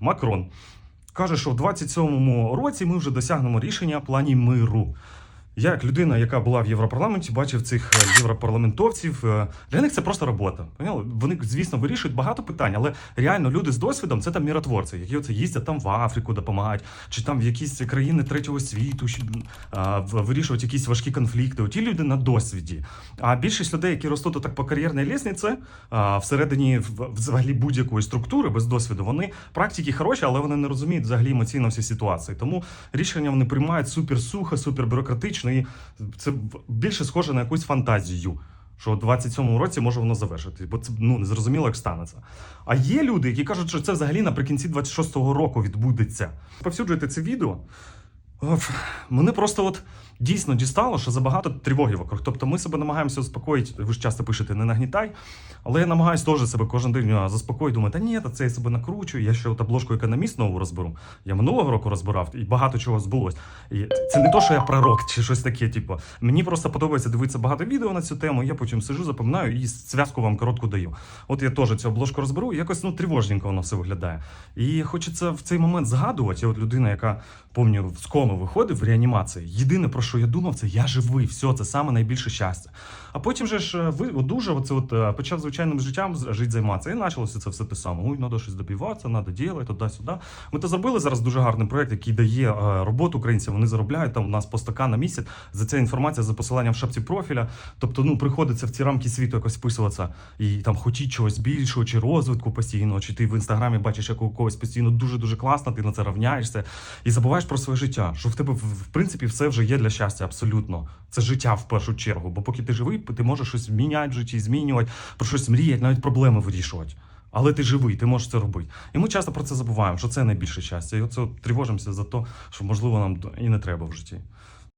Макрон каже, що в 27-му році ми вже досягнемо рішення плані миру. Як людина, яка була в Європарламенті, бачив цих е, європарламентовців. е, Для них це просто робота. Поняли? Вони, звісно, вирішують багато питань, але реально люди з досвідом це там міротворці, які оце їздять там в Африку допомагають, чи там в якісь країни третього світу а, вирішують якісь важкі конфлікти. Оті люди на досвіді. А більшість людей, які ростуть отак по кар'єрній лісниці, всередині взагалі будь-якої структури без досвіду, вони практики хороші, але вони не розуміють взагалі емоційно всі ситуації. Тому рішення вони приймають супер сухо, супер бюрократично, і це більше схоже на якусь фантазію. Що у 27-му році може воно завершитись, бо це ну незрозуміло, як станеться. А є люди, які кажуть, що це взагалі наприкінці 26-го року відбудеться. Повсюджуйте це відео. Мене просто от дійсно дістало, що забагато тривоги вокруг. Тобто ми себе намагаємося заспокоїти. Ви ж часто пишете не нагнітай, але я намагаюся теж себе кожен день заспокоїти. Думаю, та ні, та це я себе накручую. Я ще от обложку економіст нову розберу. Я минулого року розбирав і багато чого збулось. І це не то, що я пророк чи щось таке. Типу, мені просто подобається дивитися багато відео на цю тему. Я потім сижу, запам'ятаю і зв'язку вам коротку даю. От я теж цю обложку розберу, і якось ну тривожненько воно все виглядає. І хочеться в цей момент згадувати. Я от людина, яка помню, з коми виходив в реанімації. Єдине про що я думав, це я живий. Все, це саме найбільше щастя. А потім же ж е, ви одужав, оце от е, почав звичайним життям жити займатися. І почалося це все те саме. Ой, треба щось добиватися, треба робити, туди-сюди. Ми то зробили зараз дуже гарний проект, який дає е, роботу українцям. Вони заробляють там у нас по 100к на місяць. За це інформація за посиланням в шапці профіля. Тобто, ну приходиться в ці рамки світу якось вписуватися і там хотіть чогось більшого, чи розвитку постійного, чи ти в інстаграмі бачиш, як когось постійно дуже дуже класно, ти на це равняєшся і забуваєш про своє життя. Що в тебе в принципі все вже є для щастя, абсолютно. Це життя в першу чергу. Бо поки ти живий, ти можеш щось міняти в житті, змінювати, про щось мріяти, навіть проблеми вирішувати. Але ти живий, ти можеш це робити. І ми часто про це забуваємо, що це найбільше щастя. І оце тривожимося за те, що можливо нам і не треба в житті.